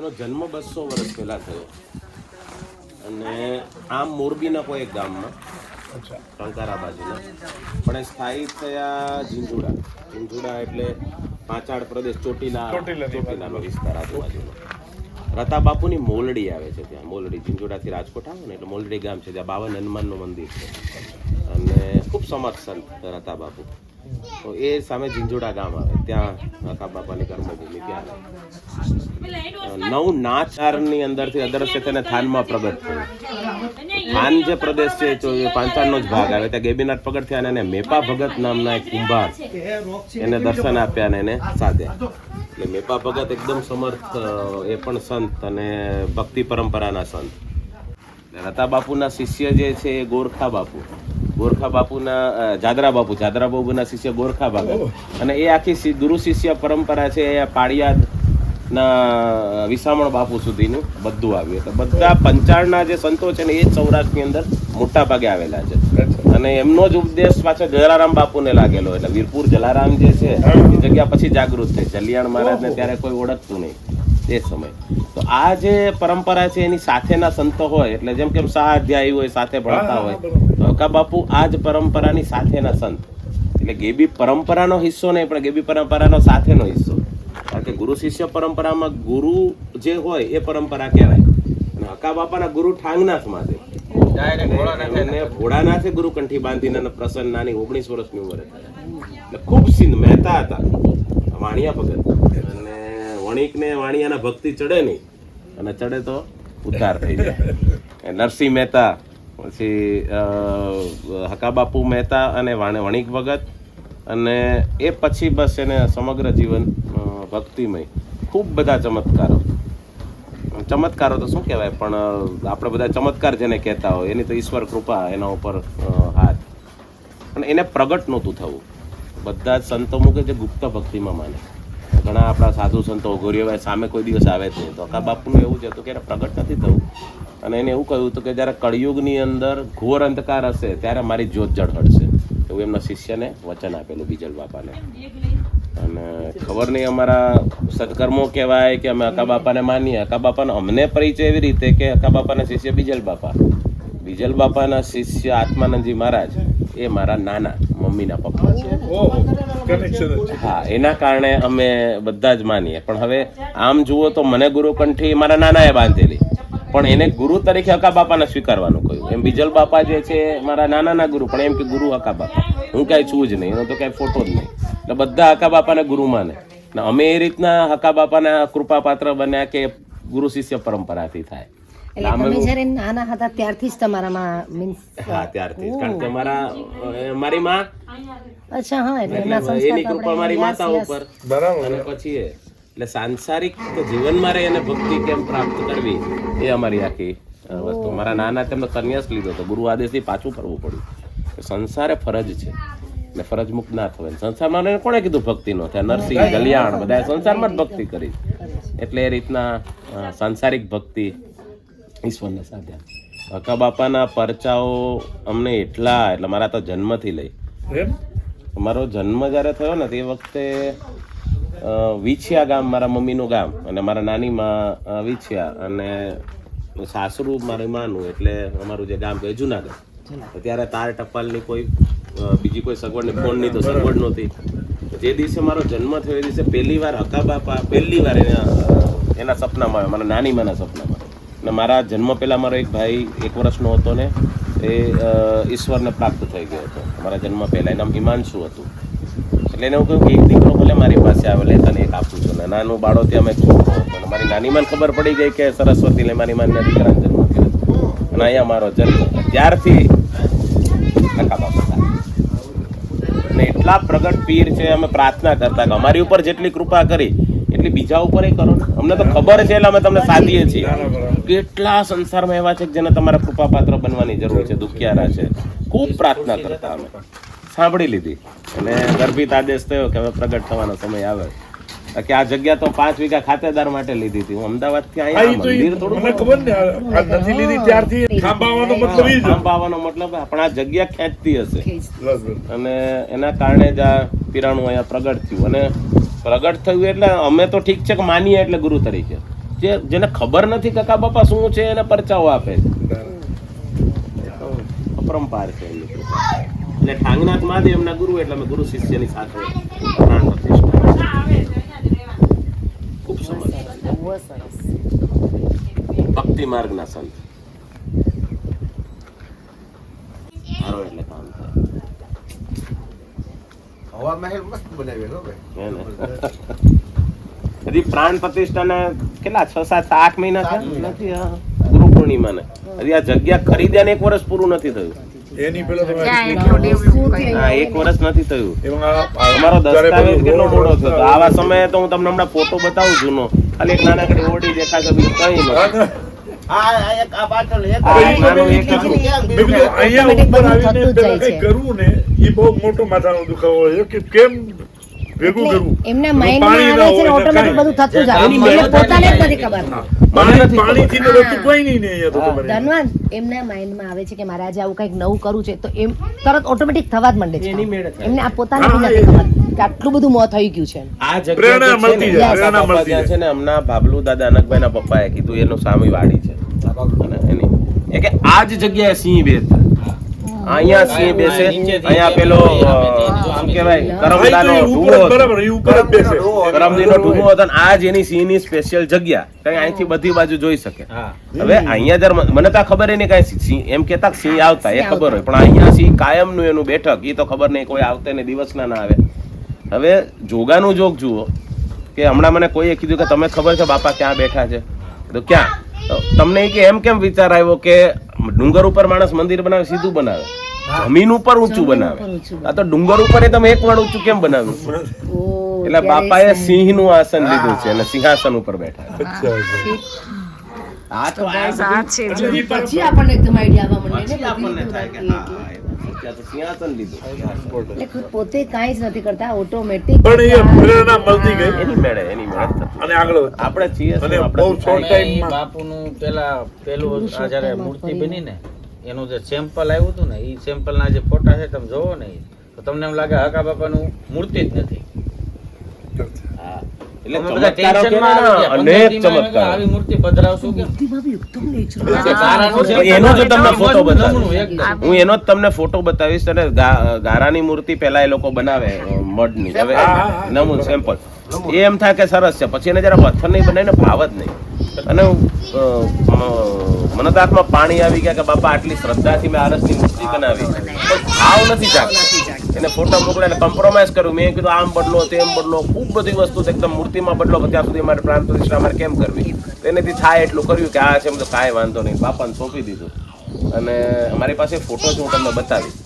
એનો જન્મ બસો વર્ષ પહેલા થયો. અને આમ મોરબીના કોઈ એક ગામમાં. ટંકારા બાજુના. પણ એ સ્થાયી થયા ઝીંઝુડા. ઝીંઝુડા એટલે પાંચાળ પ્રદેશ ચોટીલા ચોટીલાનો વિસ્તાર આજુબાજુનો. રતા બાપુની મોલડી આવે છે ત્યાં. મોલડી ઝીંઝુડાથી રાજકોટ આવે ને એટલે મોલડી ગામ છે. ત્યાં બાવન હનુમાનનું મંદિર છે. અને ખૂબ સમર્થ સંત રતા બાપુ. તો એ સામે ઝીંઝુડા ગામ આવે. ત્યાં કાકા બાપાની કર્મભૂમિ ત્યાં નવ નાચારની અંદરથી અદ્રશ્ય થઈને થાનમાં પ્રગટ થયું. થાન જે પ્રદેશ છે તો એ પાંચાળનો જ ભાગ આવે. ત્યાં ગેબીનાથ પ્રગટ થયા અને મેપા ભગત નામના એક કુંભાર એને દર્શન આપ્યા અને એને સાધ્યા. એટલે મેપા ભગત એકદમ સમર્થ એ પણ સંત અને ભક્તિ પરંપરાના સંત. રતા બાપુના શિષ્ય જે છે એ ગોરખા બાપુ ગોરખા બાપુના જાદરા બાપુ જાદરા બાપુના શિષ્ય ગોરખા ભગત અને એ આખી ગુરુ શિષ્ય પરંપરા છે એ પાળિયાદ ના વિસામણ બાપુ સુધીનું બધું આવ્યું. એટલે બધા પંચાળના જે સંતો છે ને એ જ સૌરાષ્ટ્રની અંદર મોટા ભાગે આવેલા છે. અને એમનો જ ઉપદેશ પાછો જલારામ બાપુને લાગેલો. એટલે વીરપુર જલારામ જે છે એ જગ્યા પછી જાગૃત થઈ. જલિયાણ મહારાજને ત્યારે કોઈ ઓળખતું નહીં. તે સમય. તો આ જે પરંપરા છે એની સાથેના સંતો હોય એટલે જેમ કે સહાધ્યાયી હોય સાથે ભણતા હોય તો અકા બાપુ આ જ પરંપરાની સાથેના સંત. એટલે ગેબી પરંપરાનો હિસ્સો નહીં પણ ગેબી પરંપરાનો સાથેનો હિસ્સો. કારણ કે ગુરુ શિષ્ય પરંપરામાં ગુરુ જે હોય એ પરંપરા કહેવાય. અને હકા બાપાના ગુરુ ઠાંગનાથમાં છે. ભોળાનાથે ગુરુ કંઠી બાંધીને અને પ્રસન્ન નાની ઓગણીસ વર્ષની ઉંમરે થયા. એટલે ખૂબ સિંધ મહેતા હતા. વાણિયા ભગત. વણિકને વાણિયાના ભક્તિ ચડે નહીં. અને ચડે તો ઉદ્ધાર થઈ જાય. નરસિંહ મહેતા, પછી હકાબાપુ મહેતા અને વાણે વણિક ભગત અને એ પછી બસ એને સમગ્ર જીવન ભક્તિમય. ખૂબ બધા ચમત્કારો. ચમત્કારો તો શું કહેવાય? પણ આપણે બધા ચમત્કાર જેને કહેતા હોય, એની તો ઈશ્વર કૃપા એના ઉપર હાથ. પણ એને પ્રગટ નહોતું થવું. બધા જ સંતો મૂકે જે ગુપ્ત ભક્તિમાં માને. ઘણા આપણા સાધુ સંતો, ગોરીઓભાઈ સામે કોઈ દિવસ આવે જ નહીં. તો અકા બાપુનું એવું જ હતું કે પ્રગટ નથી થવું. અને એને એવું કહ્યું હતું કે જ્યારે કળિયુગની અંદર ઘોર અંધકાર હશે, ત્યારે મારી જ્યોત ઝળહળશે એવું એમના શિષ્યને વચન આપેલું બીજલ બાપાને. અને ખબર નહીં અમારા સત્કર્મો કહેવાય કે અમે અકા બાપાને માનીએ. અકા બાપાનો અમને પરિચય એવી રીતે કે અકા બાપાના શિષ્ય બીજલ બાપા. બીજલ બાપાના શિષ્ય આત્માનંદજી મહારાજ, એ મારા નાના. મમ્મીના પપ્પા. છે. હા એના કારણે અમે બધા જ માનીએ. પણ હવે આમ જુઓ તો મને ગુરુકંઠી મારા નાનાએ બાંધેલી. પણ એને ગુરુ તરીકે હકા બાપાને સ્વીકારવાનું કહ્યું. એમ બીજલ બાપા જે છે મારા નાનાના ગુરુ. પણ એમ કે ગુરુ હકા બાપા. હું કાંઈ છું જ નહીં. એનો તો કાંઈ ફોટો જ નહીં. એટલે બધા હકા બાપાને ગુરુ માને. ને અમે એ રીતના હકા બાપાના કૃપા પાત્ર બન્યા કે ગુરુ શિષ્ય પરંપરાથી થાય. એટલે તમે જ્યારે નાના હતા ત્યારથી જ તમારામાં મીન્સ હા ત્યારથી કારણ કે મારા મારી માં અચ્છા હા એટલે એના એની સંસ્કાર તો કૃપા મારી માતા. ઉપર. બરાબર. અને પછી એ એટલે સાંસારિક જીવનમાં રહી અને ભક્તિ કેમ પ્રાપ્ત કરવી એ અમારી આખી અ, વસ્તુ. મારા નાના તેમનો સંન્યાસ લીધો હતો ગુરુ આદેશથી પાછું ફરવું પડ્યું. સંસાર સંસારે ફરજ છે. એટલે ફરજ મુક્ત ના થવાય. સંસારમાં એને કોણે કીધું ભક્તિ નો થાય? નરસિંહ કલ્યાણ બધા સંસારમાં જ ભક્તિ કરી. એટલે એ રીતના અ, સાંસારિક ભક્તિ ઈશ્વરને સાધ્યા હકા બાપાના પરચાઓ અમને એટલા એટલે મારા તો જન્મથી લઈ. મારો જન્મ જ્યારે થયો ને તે વખતે વિછિયા ગામ મારા મમ્મીનું ગામ અને મારા નાની માં વિછિયા અને સાસરું મારી માનું એટલે અમારું જે ગામ છે એ જુનાગઢ. ત્યારે તાર ટપાલની કોઈ બીજી કોઈ સગવડ નહીં ફોનની તો સગવડ નહોતી. જે દિવસે મારો જન્મ થયો એ દિવસે પહેલી વાર હકા બાપા પહેલી વાર એના એના સપનામાં મારા નાની માના સપનામાં. અને મારા જન્મ પહેલાં મારો એક ભાઈ એક વર્ષનો હતો ને, એ ઈશ્વરને પ્રાપ્ત થઈ ગયો હતો. મારા જન્મ પહેલાં. એનું નામ હિમાંશુ હતું. એટલે એને હું કહ્યું કે એક દીકરો ભલે મારી પાસે આવે, લે, તને એક આપું છું. ને નાનું બાળો ત્યાં મેં છોકરો હતો. મારી નાની માને ખબર પડી ગઈ કે સરસ્વતી લે, મારી માનના દીકરાનો જન્મ થયો. અને અહીંયા મારો જન્મ. ત્યારથી અને એટલા પ્રગટ પીર છે, અમે પ્રાર્થના કરતા કે અમારી ઉપર જેટલી કૃપા કરી એટલી બીજા ઉપર કરો ને. અમને તો ખબર છે એટલે અમે તમને સાધીએ છીએ. કેટલા સંસારમાં એવા છે કે જેને તમારા કૃપાપાત્ર બનવાની જરૂર છે દુખિયારા છે. ખૂબ પ્રાર્થના કરતા અમે. સાંભળી લીધી. અને ગર્ભિત આદેશ થયો કે હવે પ્રગટ થવાનો સમય આવે. કે આ જગ્યા તો પાંચ વીઘા ખાતેદાર માટે લીધી હતી. હું અમદાવાદથી ઈ- મંદિર થોડું મને ખબર ને નથી લીધી ત્યારથી. ખાંભાવાનો મતલબ એ ખાંભાવાનો મતલબ પણ આ જગ્યા ખેંચતી હશે. અને એના કારણે જ આ પીરાણું અહીંયા પ્રગટ થયું. અને પ્રગટ થયું એટલે અમે તો ઠીક છે કે માનીએ એટલે ગુરુ તરીકે. જે જેને ખબર નથી કાકા બાપા શું છે એને પરચાઓ આપે છે. અપરંપાર છે એટલે ઠાંગનાથ મહાદેવ એમના ગુરુ એટલે અમે ગુરુ શિષ્યની સાથે ખૂબ સરસ ભક્તિ માર્ગના સંત. સારો એટલે કામ. હવા મહેલ મસ્ત બનાવેલો ભાઈ. હજી પ્રાણ પ્રતિષ્ઠાને કેટલા છ સાત આઠ મહિના થયા? નથી. ગુરુ પૂર્ણિમાને. હજી આ જગ્યા ખરીદ્યા ને એક વર્ષ પૂરું નથી થયું. એની પેલા? હા એક વર્ષ નથી થયું. જ્યારે દસ્તાવેજ કેટલો મોટો થયો આવા સમયે તો હું તમને હમણાં ફોટો બતાવું જૂનો. ખાલી એક નાનકડી ઓરડી દેખાશે બીજું કઈ નથી. ના. થતું. કરવું ને એ બહુ મોટો માથાનો દુખાવો હોય. કે કેમ ભેગું કરવું? એમના માઇન્ડમાં આવે છે ને ઓટોમેટિક બધું થતું જાય એની એને પોતાને જ નથી ખબર. પાણી પાણીથી ખબર. ને કોઈ નહીં ને અહીંયા તો તમારે. ધનવાન એમના માઇન્ડમાં આવે છે કે મારે આજે આવું કંઈક નવું કરવું છે તો એમ તરત ઓટોમેટિક થવા જ માંડે છે. એની એમને આ પોતાને નથી ખબર કે આટલું બધું મોં થઈ ગયું છે. આ જગ્યા છે મળતી પ્રેરણા મળતી છે ને હમણાં બાબલુ દાદા અનકભાઈના પપ્પાએ કીધું એનું સામી વાડી છે. એની એ કે આ જ જગ્યાએ સિંહ બેસતા. અહીંયા સિંહ બેસે. અહીંયા પેલો શું કહેવાય કરમદાનો હતો. બરાબર એ ઉપર જ બેસે. કરમદીનો ઢૂમો હતો અને આ જ એની સિંહની સ્પેશિયલ જગ્યા. કઈ અહીંથી બધી બાજુ જોઈ શકે. હવે અહીંયા જર મને તો ખબર નહીં કઈ સિંહ એમ કેતા સિંહ આવતા એ ખબર હોય. પણ અહીંયા સિંહ કાયમનું એનું બેઠક એ તો ખબર નહીં કોઈ આવતે ને દિવસના ના આવે. હવે જોગાનું જોગ જુઓ કે હમણાં મને કોઈએ કીધું કે તમે ખબર છે બાપા ક્યાં બેઠા છે? તો ક્યાં? તમને કે એમ કેમ વિચાર આવ્યો કે ડુંગર ઉપર માણસ મંદિર બનાવે સીધું બનાવે. જમીન ઉપર ઊંચું બનાવે. આ તો ડુંગર ઉપર એ તમે એક વાળ ઊંચું કેમ બનાવ્યું? એટલે બાપાએ સિંહનું આસન લીધું છે અને સિંહાસન ઉપર બેઠા. આ તો આ પછી આપણને એકદમ આઈડિયા આવવા માંડે ને આપણને થાય કે હા, પોતે કાંઈ જ નથી કરતા ઓટોમેટિક પણ એ પ્રેરણા મળતી ગઈ. એની મેળે એની મેળે અને આગળ આપણે છીએ અને બહુ short થાય. બાપુનું પેલા પેલું આ જ્યારે મૂર્તિ બની ને એનું જે સેમ્પલ આવ્યું હતું ને એ સેમ્પલના જે ફોટા છે તમે જોવો ને તો તમને એમ લાગે હકા બાપાનું મૂર્તિ જ નથી. હા. ને. હું એનો જ તમને ફોટો બતાવીશ અને ગારાની મૂર્તિ પેલા એ લોકો બનાવે મઢ મઢની. હવે. નમૂન સેમ્પલ એ એમ થાય કે સરસ છે. પછી એને જરા પથ્થરની બનાવીને ભાવ જ નહીં. અને અ, મ- મને તો હાથમાં પાણી આવી ગયા કે બાપા આટલી શ્રદ્ધાથી મેં આરસની મૂર્તિ બનાવી. પણ ભાવ નથી જાગતો. એને ફોટો મોકલ્યા એટલે કોમ્પ્રોમાઇઝ કર્યું. મેં કીધું આમ બદલો તેમ બદલો. ખૂબ બધી વસ્તુ છે. એકદમ મૂર્તિમાં બદલો ત્યાં સુધી મારે પ્રાણ પ્રતિષ્ઠા મારે કેમ કરવી? તેનેથી થાય એટલું કર્યું કે આ છે એમ તો કાંઈ વાંધો નહીં. બાપાને સોંપી દીધું. અને અમારી પાસે ફોટો છે હું તમને બતાવીશ.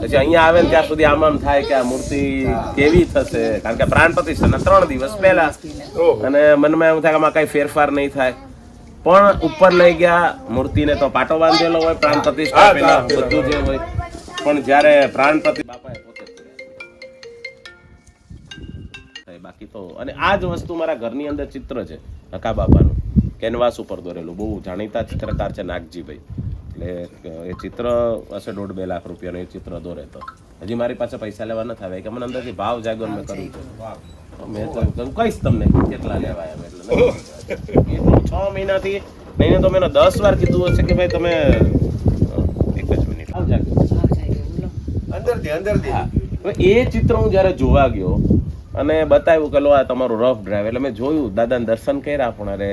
પછી અહીંયા આવે ને ત્યાં સુધી આમ આમ થાય કે આ મૂર્તિ કેવી થશે? કારણ કે પ્રાણ પ્રતિષ્ઠાના ત્રણ દિવસ પહેલા અને મનમાં એવું થાય કે આમાં કઈ ફેરફાર નહીં થાય. પણ ઉપર લઈ ગયા મૂર્તિને તો પાટો બાંધેલો હોય પ્રાણ પ્રતિષ્ઠા પહેલા બધું જે હોય. પણ જ્યારે પ્રાણ પ્રતિ બાપાએ પોતે. બાકી તો અને આ જ વસ્તુ મારા ઘરની અંદર ચિત્ર છે નકા બાપાનું. કેનવાસ ઉપર દોરેલું. બહુ જાણીતા ચિત્રકાર છે નાગજીભાઈ. એટલે એ ચિત્ર હશે દોઢ બે લાખ રૂપિયાનું એ ચિત્ર દોરે તો હજી મારી પાસે પૈસા લેવા નથી આવ્યા કે મને અંદરથી ભાવ જાગ્યો મેં કર્યું. છે મેં તો કહીશ તમને કેટલા લેવા એમ એટલે એટલું છ મહિનાથી નહીં તો મેં દસ વાર કીધું હશે કે ભાઈ તમે એક જ મિનિટ. ભાવ જાગ્યો. અંદરથી અંદરથી એ ચિત્ર હું જ્યારે જોવા ગયો અને બતાવ્યું કે લો આ તમારું રફ ડ્રાઈવ એટલે મેં જોયું દાદાને દર્શન કર્યા પણ અરે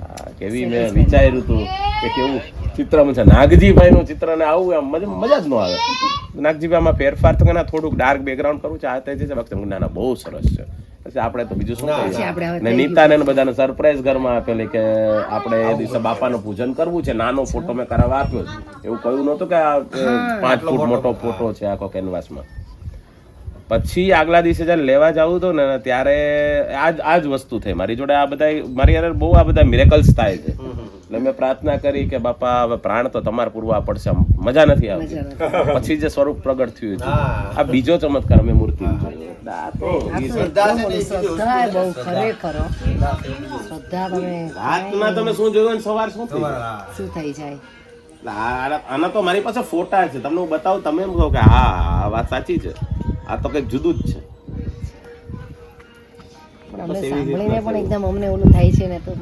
આ કેવી મેં વિચાર્યું હતું કે કેવું ચિત્ર છે. નાગજીભાઈ નું ચિત્ર ને આવું એમ મજા મજા જ ન આવે. નાગજીભાઈ આમાં ફેરફાર તો કે થોડુંક ડાર્ક બેકગ્રાઉન્ડ કરવું છે. આ તે છે બાકી ના ના બહુ સરસ છે. પછી આપણે તો બીજું શું કરીએ? ને નીતાને ને બધાને સરપ્રાઈઝ ઘરમાં આપેલી કે આપણે એ દિવસે બાપાનું પૂજન કરવું છે. નાનો ફોટો મેં કરાવવા આપ્યો. એવું કહ્યું નહોતું કે આ પાંચ ફૂટ મોટો ફોટો છે આખો કેનવાસમાં. પછી આગલા દિવસે જ્યારે લેવા જવું તો ને ત્યારે આ જ આ જ વસ્તુ થઈ. મારી જોડે આ બધા મારી યાર બહુ આ બધા મિરેકલ્સ થાય છે. એટલે મેં પ્રાર્થના કરી કે બાપા હવે પ્રાણ તો તમારે પૂરવા પડશે. મજા નથી આવતી પછી જે સ્વરૂપ પ્રગટ થયું છે આ બીજો ચમત્કાર મેં મૂર્તિ. શ્રદ્ધા તમે શું જોયું અને સવાર શું થયું શું થઈ જાય? આના તો મારી પાસે ફોટા છે. તમને હું બતાવું તમે એમ કહો કે હા આ વાત સાચી છે. આ તો કંઈક જુદું જ છે. અમને સાંભળીને પણ એકદમ અમને ઓલું થાય છે ને તો.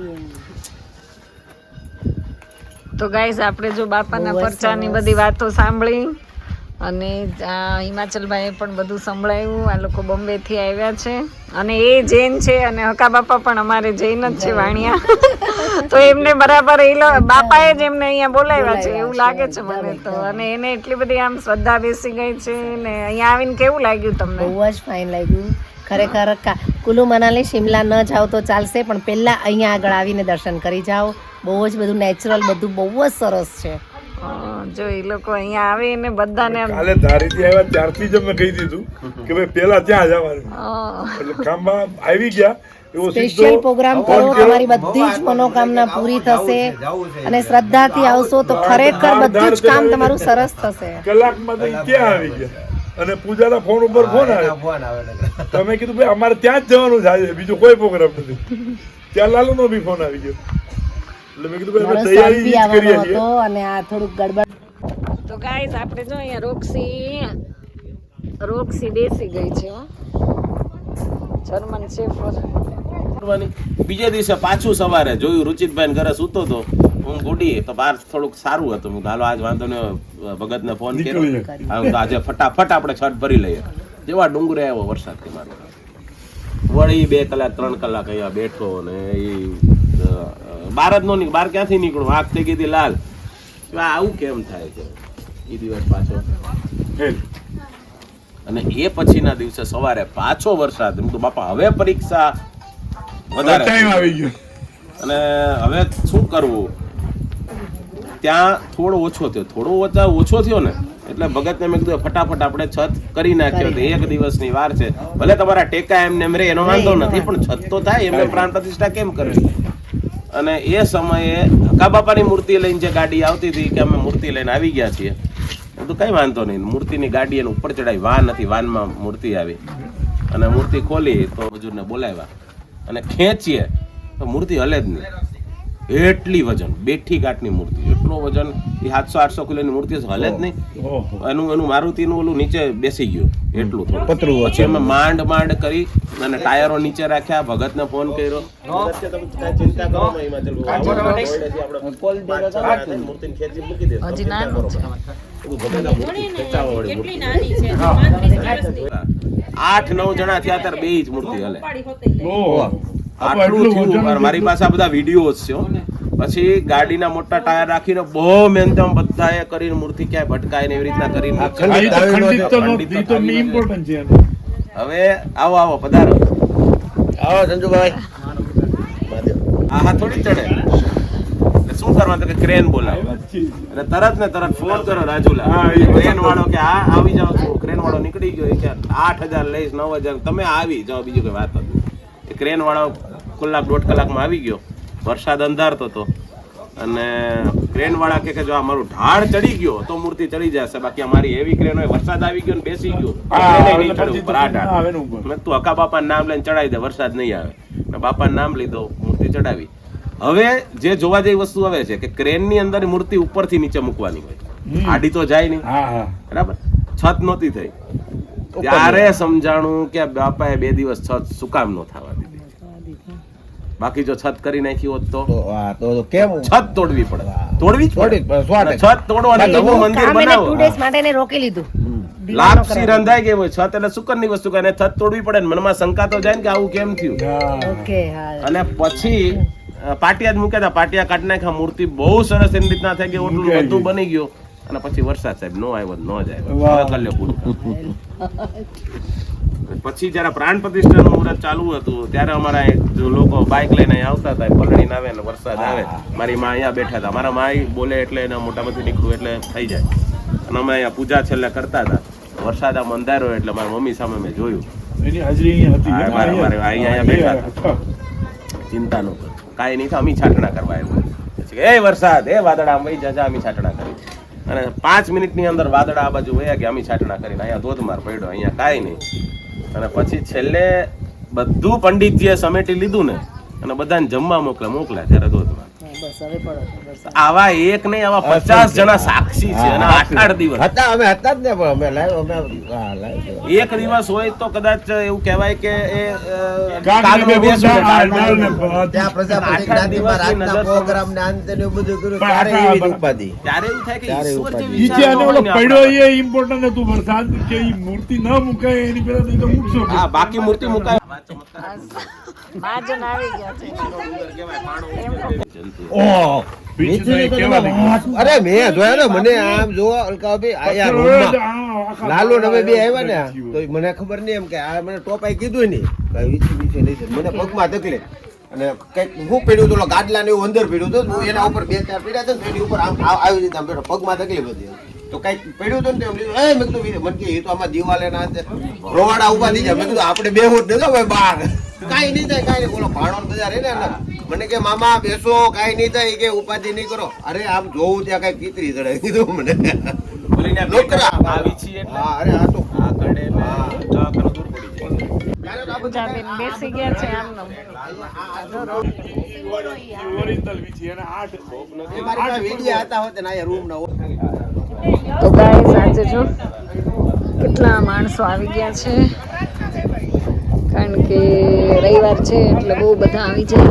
તો ગાઈઝ આપણે જો બાપાના પરચાની બધી વાતો સાંભળી અને આ હિમાચલભાઈએ પણ બધું સંભળાયું. આ લોકો બોમ્બેથી આવ્યા છે અને એ જૈન છે અને હકા બાપા પણ અમારે જૈન જ છે વાણિયા. તો એમને બરાબર એ બાપાએ જ એમને અહીંયા બોલાવ્યા છે એવું લાગે છે. મને તો. અને એને એટલી બધી આમ શ્રદ્ધા બેસી ગઈ છે ને અહીંયા આવીને કેવું લાગ્યું તમને? બહુ જ ફાઇન લાગ્યું. ખરેખર કુલુ મનાલી શિમલા ન જાઓ તો ચાલશે પણ પહેલાં અહીંયા આગળ આવીને દર્શન કરી જાઓ. બહુ જ બધું નેચરલ બધું બહુ જ સરસ છે. જો એ લોકો અહીંયા આવીને બધાને આમ કાલે ધારીથી આવ્યા ત્યારથી જ અમને કહી દીધું કે ભાઈ પેલા ત્યાં જવાનું. એટલે કામમાં આવી ગયા સ્પેશિયલ પ્રોગ્રામ કરો તમારી બધી જ મનોકામના પૂરી થશે અને શ્રદ્ધાથી આવશો તો ખરેખર બધું જ કામ તમારું સરસ થશે. કલાકમાં તો ક્યાં ત્યાં આવી ગયા? અને પૂજાના ફોન ઉપર ફોન આવ્યો આવે તમે કીધું ભાઈ અમારે ત્યાં જ જવાનું છે આજે. બીજો કોઈ પ્રોગ્રામ નથી. ત્યાં લાલુનો બી ફોન આવી ગયો. એટલે મેં કીધું ભાઈ તૈયારી સન બી ઈ જ કરીએ છીએ. અને આ થોડુંક ગડબડ તો ગાઈસ આપણે જો અહીંયા રોક્સી રોક્સી બેસી ગઈ છે જર્મન શેફર કરવાની. દિવસે પાછું સવારે જોયું રુચિતભાઈ ઘરે સૂતો હતો હું ગુડી તો બહાર થોડુંક સારું હતું. હું હાલો આજ વાંધો ને ભગતને ફોન કર્યો. તો આજે ફટાફટ આપણે છત ભરી લઈએ. જેવા ડુંગરે આવ્યો વરસાદ મારો વળી બે કલાક ત્રણ કલાક અહીંયા બેઠો ને ઈ અ, બહાર જ નો નીકળ બહાર ક્યાંથી નીકળું? આંખ થઈ ગઈ હતી લાલ. આવું કેમ થાય છે? એ દિવસ પાછો. અને એ પછીના દિવસે સવારે પાછો વરસાદ. એમ તો બાપા હવે પરીક્ષા વધારે ટાઈમ આવી ગયો. અને હવે શું કરવું? ત્યાં થોડો ઓછો થયો. થોડો ઓછા ઓછો થયો ને એટલે ભગતને મેં કીધું ફટાફટ આપણે છત કરી નાખ્યો તો એક દિવસની વાર છે. ભલે તમારા ટેકા એમને એમ રે એનો વાંધો નથી પણ છત તો થાય. એમને પ્રાણ પ્રતિષ્ઠા કેમ કરવી? અને એ સમયે હકા બાપાની મૂર્તિ લઈને જે ગાડી આવતી હતી કે અમે મૂર્તિ લઈને આવી ગયા છીએ કીધું કઈ વાંધો નહીં. મૂર્તિની ગાડી એને ઉપર ચડાવી વાન નથી, વાનમાં મૂર્તિ આવી. અને મૂર્તિ ખોલી તો હજુરને બોલાવ્યા. અને ખેંચીએ, તો મૂર્તિ હલે જ નહીં. એટલી વજન બેઠી કાટની મૂર્તિ. એટલો વજન એ સાતસો આઠસો કિલોની મૂર્તિ છે, હલે જ નહીં. એનું એનું મારુતિનું ઓલું નીચે બેસી ગયું એટલું થોડું. પછી અમે માંડ માંડ કરી અને ટાયરો નીચે રાખ્યા ભગતને ફોન કર્યો. આઠ નવ જણા થયા ત્યારે બે જ મૂર્તિ હલે. આટલું થયું. મારી પાસે આ બધા વીડિયો છે પછી ગાડીના મોટા ટાયર રાખીને બહુ મહેનતમ બધાએ કરીને મૂર્તિ ક્યાંય ભટકાય ને એવી રીતના કરીને. હવે આવો આવો પધારો. આવો સંજુભાઈ. આ હા થોડી ચડે. શું કરવાનું? કે ક્રેન બોલાવો. અને તરત ને તરત ફોન કરો રાજુલા. હા, ક્રેન વાળો કે આ આવી જાઓ છું. ક્રેન વાળો નીકળી ગયો. કે આઠ હજાર લઈશ નવ હજાર. તમે આવી જાઓ બીજું કઈ વાત નહીં. એ ક્રેન વાળો કલાક દોઢ કલાકમાં આવી ગયો. વરસાદ અંધારતો હતો. અને ક્રેન વાળા કે જો આ મારું ઢાળ ચડી ગયો તો મૂર્તિ ચડી જશે. બાકી અમારી એવી ક્રેન હોય વરસાદ આવી ગયો ને બેસી ગયો તું. મેં હકા બાપાનું નામ લઈને ચડાવી દે વરસાદ નહીં આવે. ને બાપાનું નામ લીધો મૂર્તિ ચડાવી. હવે જે જોવા જેવી વસ્તુ આવે છે કે ક્રેનની અંદર મૂર્તિ ઉપરથી નીચે મૂકવાની હોય. આડી તો જાય નહીં. બરાબર? છત નહોતી થઈ. ત્યારે સમજાણું કે બાપાએ બે દિવસ છત સુકામ ન થવા બાકી જો છત કરી નાખી હોત તો? તો કેમ છત તોડવી પડે. તોડવી જ પડે. છત તોડવાની નવું મંદિર બનાવો. ટુ ડેઝ માટે રોકી લીધું. લાપસી રંધાઈ ગઈ હોય છત એટલે સુકનની વસ્તુ કે છત તોડવી પડે ને મનમાં શંકા તો જાય ને કે આવું કેમ થયું? ઓકે અને પછી પાટિયા જ મૂક્યા હતા. પાટિયા કાઢી નાખ્યા. મૂર્તિ બહુ સરસ એની રીતના થઈ ગઈ. ઓટલું બધું બની ગયું. અને પછી વરસાદ સાહેબ નો આવ્યો તો નો જ આવ્યો. કલ્યો પૂરું. પછી જયારે પ્રાણ પ્રતિષ્ઠાનું મુહૂર્ત ચાલુ હતું ત્યારે અમારા જો લોકો બાઇક લઈને અહીં આવતા હતા પલણી આવે ને વરસાદ આવે. મારી માં અહીંયા બેઠા હતા. મારા માઈ બોલે એટલે એને મોટામાંથી નીકળવું એટલે થઈ જાય. અને અમે અહીંયા પૂજા છેલ્લે કરતા હતા. વરસાદ આમ અંધારો એટલે મારી મમ્મી સામે મેં જોયું. એની હાજરી અહીંયા હતી. બેઠા ચિંતા ન કર કાંઈ. નહીં તો અમી છાટણા કરવા આવ્યું. પછી એ વરસાદ એ વાદળા અમે જજા અમી છાટણા કરી. અને પાંચ મિનિટની અંદર વાદળા આ બાજુ વયા ગયા અમી છાટણા કરીને અહીંયા ધોધમાર પડ્યો. અહીંયા કાંઈ નહીં. અને પછી છેલ્લે બધું પંડિતજીએ સમેટી લીધું ને, અને બધાને જમવા મોકલે, મોકલ્યા ત્યારે ધોધમાર બસ હવે પડો. આવા એક નહીં આવા પચાસ જણા સાક્ષી છે અને આઠ આઠ દિવસ. હતા અમે હતા જ ને પણ અમે લાઈવ અમે એક દિવસ હોય તો કદાચ એવું કહેવાય કે એ અ, બે બેસો ને ગુંડા, કાગનો દાળ ને બેસો. ભાત. ત્યાં પ્રજાપતિ આટલા રાતના પ્રોગ્રામ ને અંતે ને બધું કર્યું ત્યારે એવી ઉપાધિ. ત્યારે એવું થાય કે ઈશ્વર જે ઉપાધિ. નીચે વિચારતો અને હોય ઓલો પડ્યો એ ઇમ્પોર્ટન્ટ હતું વરસાદ કે મૂર્તિ ન મુકાય એની પહેલા તો મૂકશો. હા બાકી મૂર્તિ મુકાય. મહાજન આવી ગયા છે? અરે મેં જોયા ને મને આમ જો અલકાભાઈ લાલુ ને અમે બે આવ્યા ને તો મને ખબર નહીં એમ કે આ મને ટોપાઈ કીધું નહીં. મને પગમાં તકલીફ અને કંઈક હું પીડ્યું હતું ગાડલા ને એવું અંદર પીડ્યું હતું એના ઉપર બે ચાર પીડ્યા ને એની ઉપર આમ આવી રીતે આમ પગમાં તકલીફ હતી તો કઈ પડ્યું હતું ને એમ લીધું એ મેં કીધું મને કે એ તો આમાં દિવાલે ના રોવાડા ઊભા થઈ જાય. મેં કીધું આપણે બેહું જ નતો ભાઈ બહાર. કાંઈ નહીં થાય કાંઈ નહીં. બોલો ભાણો બધા રહે ને મને કે મામા બેસો કાંઈ નહીં થાય. કે ઉપાધિ નહીં કરો. અરે આમ જોવું ત્યાં કાંઈ કીતરી ચડે કીધું મને. આ નોકરા. આ વીછી એટલે. હા અરે આ તો. આ કડે એટલે દૂર પડી જાય. પૂજાબેન બેસી ગયા છે આમનો ઓરિજિનલ વીછી અને આઠ. મારી પાસે હતા હોત ને અહીંયા રૂમ ના. તો ગાઈઝ આજે જો કેટલા માણસો આવી ગયા છે. કારણ કે રવિવાર છે, એટલે બહુ બધા આવી જાય.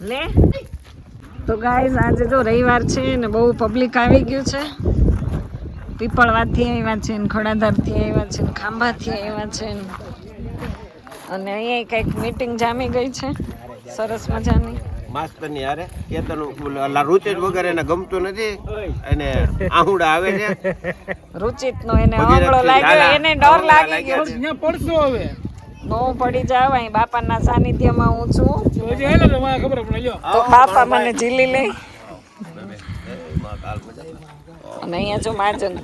લે? તો ગાય આજે જો રવિવાર છે ને બહુ પબ્લિક આવી ગયું છે. પીપળવાથી આવ્યા છે ને ખડાધારથી આવ્યા છે ને ખાંભાથી આવ્યા છે ને. અને અહીંયા કંઈક મીટિંગ જામી ગઈ છે. સરસ મજાની. માસ્તરની હારે. કેતન ઓલા રૂચેજ વગર એને ગમતું નથી. અને આહુડા આવે છે. રુચિતનો એને આંગળો લાગ્યો એને ડર લાગી લાગ્યા પડશો હવે. નો પડી જાવ અહીં બાપાના સાનિધ્યમાં હું છું. તો બાપા મને ઝીલી લે. અને અહીંયા જો માજન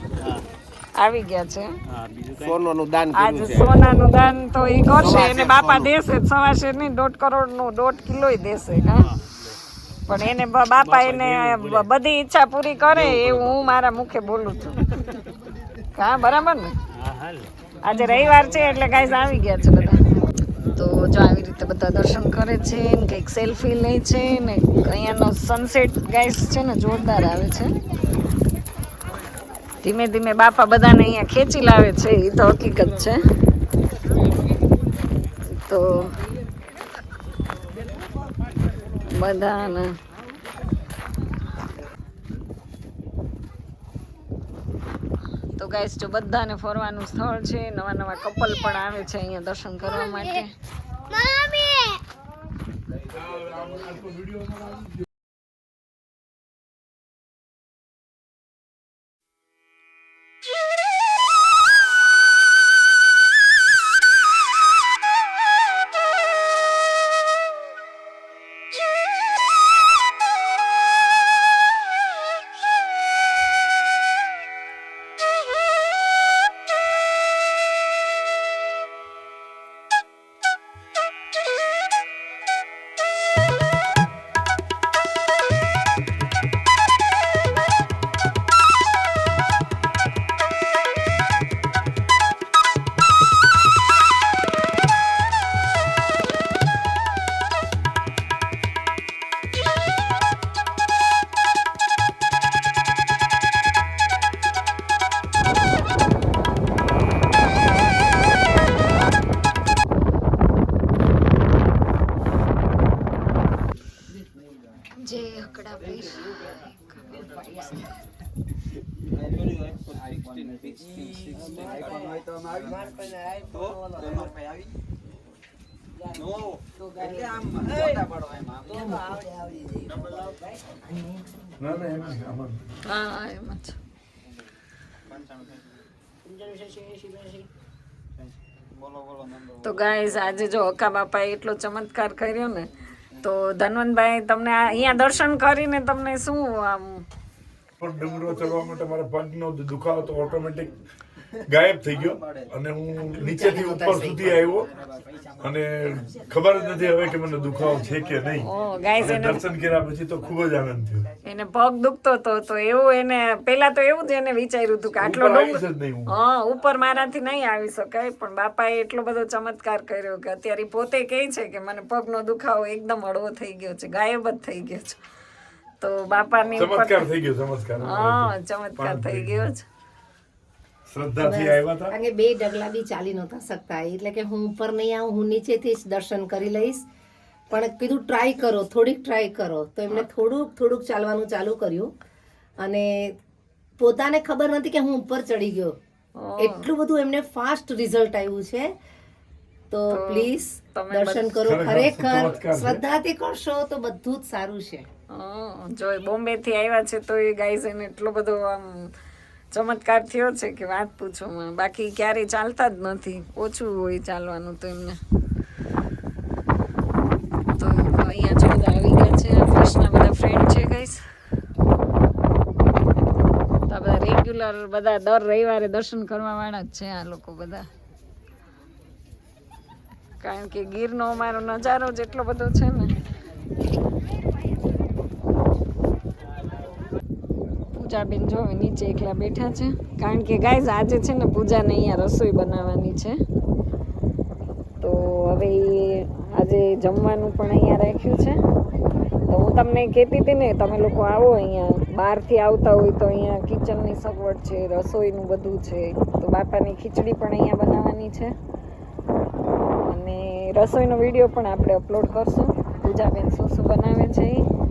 આવી ગયા છે. સોનાનું દાન આજે સોનાનું દાન તો એ કરશે એને બાપા દેશે સવાશે નહીં દોઢ કરોડનું દોઢ કિલોય દેશે હા. પણ એને બાપા એને બધી ઈચ્છા પૂરી કરે એવું હું મારા મુખે બોલું છું. હા બરાબર ને? આજે રવિવાર છે એટલે ગાઈઝ આવી ગયા છે બધા. તો જો આવી રીતે બધા દર્શન કરે છે ને કંઈક સેલ્ફી લે છે ને અહીંયાનો સનસેટ ગાઈસ છે ને જોરદાર આવે છે. ધીમે ધીમે બાપા બધાને અહીંયા ખેંચી લાવે છે એ તો હકીકત છે. તો બધાને તો ગાઈસ જો બધાને ફરવાનું સ્થળ છે નવા નવા કપલ પણ આવે છે અહીંયા દર્શન કરવા માટે. તો ગાઈઝ આજે જો હકા બાપાએ એટલો ચમત્કાર કર્યો ને તો ધનવંતભાઈ તમને આ અહીંયા દર્શન કરીને તમને શું આમ પણ ડુંગરો ચડવા માટે મારા પગનો દુખાવો તો ઓટોમેટિક ગાયબ થઈ ગયો. અને હું નીચેથી ઉપર સુધી આવ્યો. અને ખબર જ નથી હવે કે મને દુખાવો છે કે નહીં. ઓ ગાઈસ અને એને દર્શન કર્યા પછી તો ખૂબ જ આનંદ થયો. એને પગ દુખતો હતો તો એવું એને પેલા તો એવું જ એને વિચાર્યું હતું કે આટલો ડુંગર. હા. ઉપર મારાથી નહીં આવી શકાય પણ બાપાએ એટલો બધો ચમત્કાર કર્યો કે અત્યારે પોતે કહે છે કે મને પગનો દુખાવો એકદમ હળવો થઈ ગયો છે ગાયબ જ થઈ ગયો છે. તો બાપાની ચમત્કાર થઈ ગયો ચમત્કાર. હા ચમત્કાર થઈ ગયો છે. શ્રદ્ધાથી આવ્યા હતા? કારણ કે બે ડગલા બી ચાલી નહોતા શકતા. એટલે કે હું ઉપર નહીં આવું હું નીચેથી જ દર્શન કરી લઈશ. પણ કીધું ટ્રાય કરો થોડીક ટ્રાય કરો. તો એમણે થોડુંક થોડુંક ચાલવાનું ચાલુ કર્યું. અને પોતાને ખબર નથી કે હું ઉપર ચડી ગયો. એટલું બધું એમને ફાસ્ટ રિઝલ્ટ આવ્યું છે. તો પ્લીઝ દર્શન કરો ખરેખર શ્રદ્ધાથી કરશો તો બધું જ સારું છે. જો બોમ્બે થી આવ્યા છે તો એ ગાઈઝ એને એટલો બધો આમ ચમત્કાર થયો છે કે વાત પૂછો માં બાકી ક્યારેય ચાલતા જ નથી. ઓછું હોય ચાલવાનું તો એમને. તો અહીંયા જો આવી ગયા છે આ બધા ફ્રેન્ડ છે ગાઈઝ તો બધા રેગ્યુલર બધા દર રવિવારે દર્શન કરવા વાળા જ છે આ લોકો બધા. કારણ કે ગીરનો અમારો નજારો જ એટલો બધો છે ને પૂજાબેન જો નીચે એકલા બેઠા છે. કારણ કે ગાઈઝ આજે છે ને પૂજાને અહીંયા રસોઈ બનાવવાની છે. તો હવે આજે જમવાનું પણ અહીંયા રાખ્યું છે. તો હું તમને કહેતી હતી ને, તમે લોકો આવો અહીંયા. બહારથી આવતા હોય તો અહીંયા કિચનની સગવડ છે, રસોઈનું બધું છે. તો બાપાની ખીચડી પણ અહીંયા બનાવવાની છે. અને રસોઈનો વીડિયો પણ આપણે અપલોડ કરશું. પૂજાબેન શું શું બનાવે છે એ?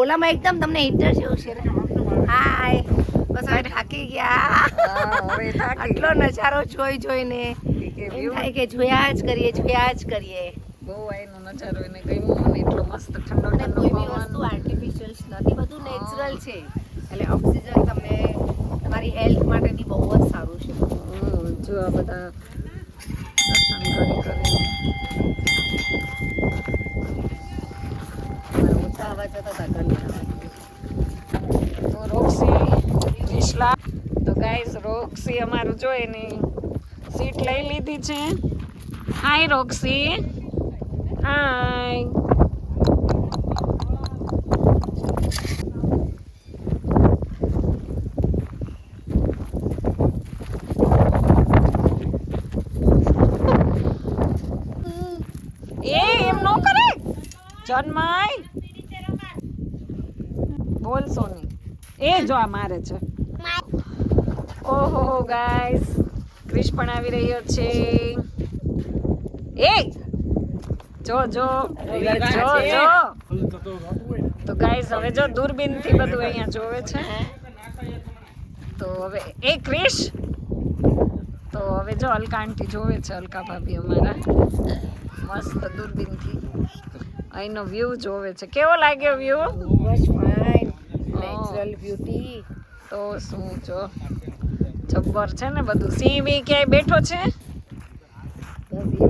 ઓલામાં એકદમ તમને હીટર જેવું છે. હાય. બસ હવે થાકી ગયા. આટલો નજારો જોઈ જોઈને. કે એમ થાય કે જોયા જ કરીએ જોયા જ કરીએ. બહુ આઈનો નજારો એને ગમ્યો અને એટલો મસ્ત ઠંડો ઠંડો કોઈ વસ્તુ આર્ટિફિશિયલ નથી બધું નેચરલ છે. એટલે ઓક્સિજન તમને તમારી હેલ્થ માટે બી બહુ જ સારું છે. જો આ બધા દર્શન કરી કરી. ઓછા અવાજ હતા તા રોક્સી વિશલા તો ગાઈઝ રોક્સી અમારું જો એની સીટ લઈ લીધી છે. હાય રોક્સી હાય એ એમ નો બોલ સોની. એ જો આ મારે છે. ઓહો ગાઈસ ક્રિશ પણ આવી રહ્યો છે. એ! જો જો જો જો. તો ગાઈસ હવે જો દૂરબીનથી બધું અહીંયા જોવે છે. તો હવે એ ક્રિશ! તો હવે જો અલકા આંટી જોવે છે અલકા ભાભી અમારા. મસ્ત દૂરબીનથી. અહીંનો વ્યૂ જોવે છે. કેવો લાગ્યો વ્યૂ નેચરલ બ્યુટી તો શું જો જબ્બર છે ને બધું. સિંહ બી ક્યાંય બેઠો છે?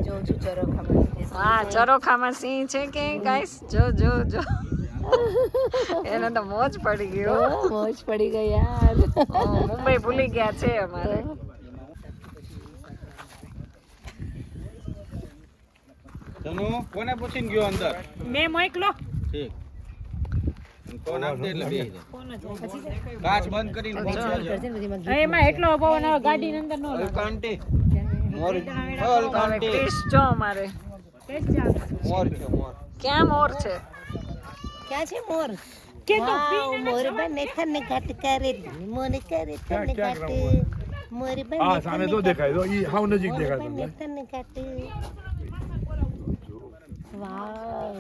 જોઉં છું ચરોખામાં. હા ચરોખામાં સિંહ છે કે ગાઈસ? જો જો જો. એને તો મોજ પડી ગયો મોજ પડી ગઈ યાર. મુંબઈ ભૂલી ગયા છે અમારે. તનુ કોને પૂછીને ગયો અંદર? મેં મોકલો ઠીક. ફોન આપજે એટલે બેસી કાચ બંધ કરીને ફોન એમાં એટલો પવન આવે ગાડી અંદર નો અલકા મોર અલકા આંટી. ક્રિશ જો અમારે. મોર છે મોર. ક્યાં મોર છે? ક્યાં છે મોર? વાવ, મોર બને તને ઘાટ કરે મોર કરે તને ઘાટ. મોર બને હા સામે તો દેખાય તો ઈ હાવ નજીક દેખાય તમને. તને ઘાટ. વાવ.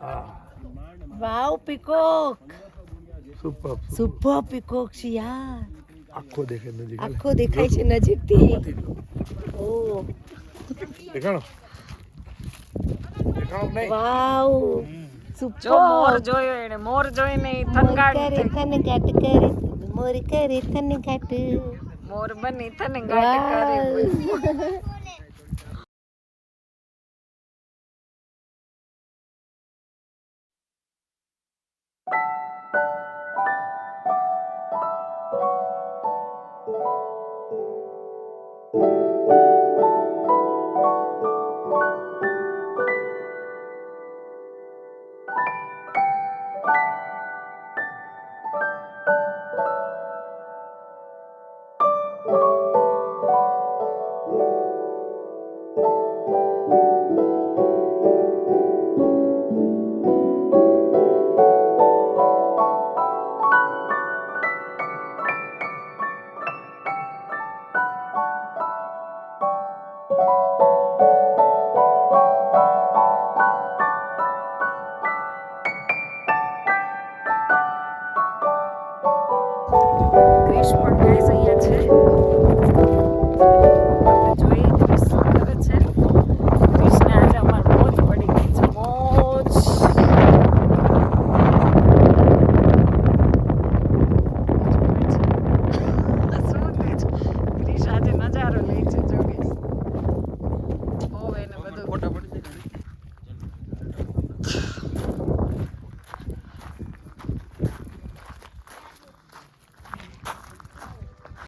હા wow peacock super super peacock છે યાર આખો દેખાય નજીક આખો દેખાય છે નજીકથી ઓ દેખાણો દેખાણો નહીં વાવ જો સુપર મોર જોયો એને મોર જોઈને થનગાટ કરે થઈ. તને ઘાટ કરે મોર કરે તને ઘાટ મોર બની તને ગાટ કરે